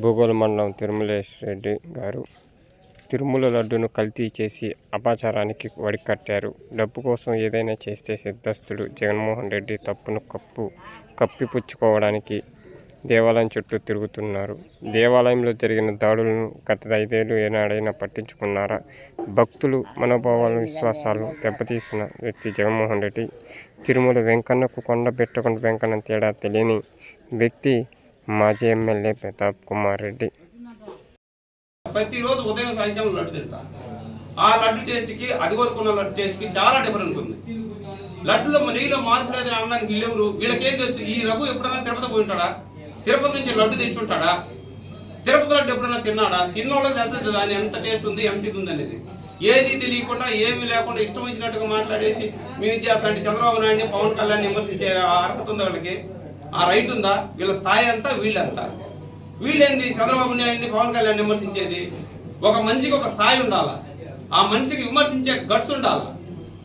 భూగోళ మండలం తిరుమలేష్ రెడ్డి గారు తిరుమల లడ్డును కల్తీ చేసి అపాచారానికి వడికట్టారు. డబ్బు కోసం ఏదైనా చేస్తే సిద్ధస్తుడు జగన్మోహన్ రెడ్డి తప్పును కప్పు కప్పిపుచ్చుకోవడానికి దేవాలయం చుట్టూ తిరుగుతున్నారు. దేవాలయంలో జరిగిన దాడులను గత ఐదేళ్ళు ఏనాడైనా పట్టించుకున్నారా? భక్తులు మనోభావాలు విశ్వాసాలు దెబ్బతీసిన వ్యక్తి జగన్మోహన్ రెడ్డి తిరుమల వెంకన్నకు కొండ పెట్టకుండా వెంకన్న తేడా తెలియని వ్యక్తి మాజీ ఎమ్మెల్యే ప్రతాప్ కుమార్ రెడ్డి. ప్రతిరోజు ఉదయం సాయంకాలం లడ్డు తింటా. ఆ లడ్డు టేస్ట్కి అది వరకు ఉన్న లడ్డు టేస్ట్కి చాలా డిఫరెన్స్ ఉంది. లడ్డులో నెయ్యిలో మార్పు లేదని అనడానికి వీళ్ళెవరు? వీళ్ళకేం తెలుసు? ఈ రఘు ఎప్పుడైనా తిరుపతి పోయి ఉంటాడా? తిరుపతి నుంచి లడ్డు తెచ్చుంటాడా? తిరుపతి లడ్డు ఎప్పుడైనా తిన్నాడా? తిన్నోళ్ళకి తెలుసు దాని ఎంత టేస్ట్ ఉంది ఎంత ఇది ఉంది అనేది. ఏది తెలియకుండా ఏమీ లేకుండా ఇష్టం వచ్చినట్టుగా మాట్లాడేసి మీరు చేస్తాండి చంద్రబాబు నాయుడిని పవన్ కళ్యాణ్ విమర్శించే అర్హత ఉందా వాళ్ళకి? ఆ రైట్ ఉందా? వీళ్ళ స్థాయి అంతా వీళ్ళంతా. వీళ్ళేంది? చంద్రబాబు నాయుడిని పవన్ కళ్యాణ్ విమర్శించేది? ఒక మనిషికి ఒక స్థాయి ఉండాల? ఆ మనిషికి విమర్శించే గట్స్ ఉండాల?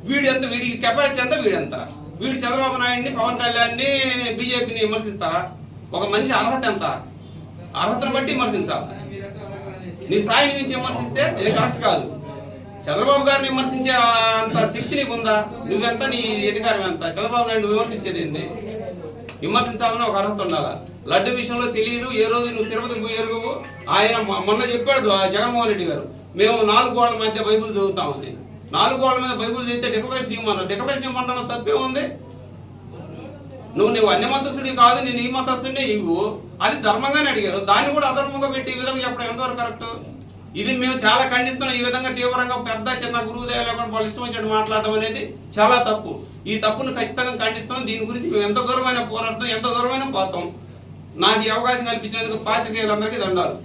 వీడు ఎంత వీడి కెపాసిటీ ఎంత వీడంత వీడు చంద్రబాబు నాయుడిని పవన్ కళ్యాణ్ని బీజేపీని విమర్శిస్తారా? ఒక మనిషి అర్హత ఎంత? అర్హతను బట్టి విమర్శించాలి. నీ స్థాయి నుంచి విమర్శిస్తే ఇది కరెక్ట్ కాదు. చంద్రబాబు గారిని విమర్శించే అంత శక్తి నీకు ఉందా నువ్వెంత నీ అధికారం ఎంత? చంద్రబాబు నాయుడు విమర్శించేది ఏంది? విమర్శించాలని ఒక అర్హత ఉండాలా? లడ్డు విషయంలో తెలియదు ఏ రోజు నువ్వు తిరుపతికి ఎరుగవు ఆయన మొన్న చెప్పాడు ఆ జగన్మోహన్ రెడ్డి గారు మేము నాలుగు గోడల మధ్య బైబుల్ చదువుతామని నాలుగు గోడల మీద బైబుల్ చదివితే డిక్లరేషన్ ఇవ్వమన్నారు డిక్లరేషన్ ఇవ్వమంటాను తప్పే ఉంది. నువ్వు నువ్వు అన్ని మతస్థుడి కాదు నేను ఈ మతస్థుడే ఇవ్వు. అది ధర్మంగానే అడిగారు. దాన్ని కూడా అధర్మంగా పెట్టి ఈ విధంగా చెప్పడం ఎంతవరకు కరెక్ట్? ఇది మేము చాలా ఖండిస్తున్నాం. ఈ విధంగా తీవ్రంగా పెద్ద చిన్న గురువుదేవ లేకుండా వాళ్ళు ఇష్టం వచ్చినట్టు మాట్లాడడం అనేది చాలా తప్పు. ఈ తప్పును ఖచ్చితంగా ఖండిస్తున్నాం. దీని గురించి మేము ఎంత దూరమైన పోరాడతాం ఎంత దూరమైన పోతాం? నాకు ఈ అవకాశం కల్పించినందుకు పాత్రికేయులందరికీ దండాలు.